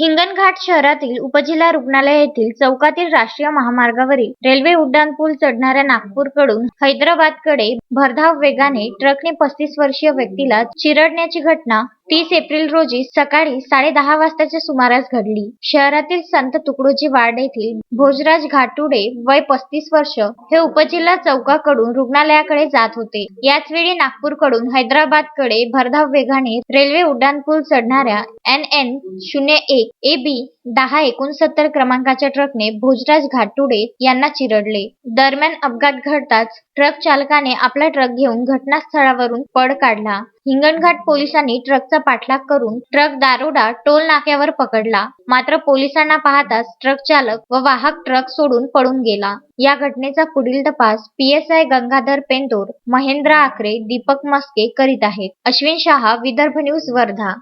हिंगणघाट शहरातील उपजिल्हा रुग्णालय येथील चौकातील राष्ट्रीय महामार्गावरील रेल्वे उड्डाणपूल चढणाऱ्या नागपूरकडून हैदराबादकडे भरधाव वेगाने ट्रकने पस्तीस वर्षीय व्यक्तीला चिरडण्याची घटना तीस एप्रिल रोजी सकाळी साडेदहा वाजताच्या सुमारास घडली. शहरातील संत तुकडोजी वार्ड येथील भोजराज घाटुडे वय पस्तीस वर्ष हे उपजिल्हा चौकाकडून रुग्णालयाकडे जात होते. याचवेळी नागपूरकडून हैदराबादकडे भरधाव वेगाने रेल्वे उड्डाणपूल चढणाऱ्या एन एन शून्य एक ए बी दहा एकोणसत्तर क्रमांकाच्या ट्रकने भोजराज घाटुडे यांना चिरडले. दरम्यान अपघात घडताच ट्रक चालकाने आपला ट्रक घेऊन घटनास्थळावरून पळ काढला. हिंगणघाट पोलिसांनी ट्रकचा पाठलाग करून ट्रक दारोडा टोल नाक्यावर पकडला. मात्र पोलिसांना पाहताच ट्रक चालक व वाहक ट्रक सोडून पळून गेला. या घटनेचा पुढील तपास पीएसआय गंगाधर पेंदोर महेंद्र आकरे, दीपक मस्के करीत आहेत. अश्विन शहा, विदर्भ न्यूज, वर्धा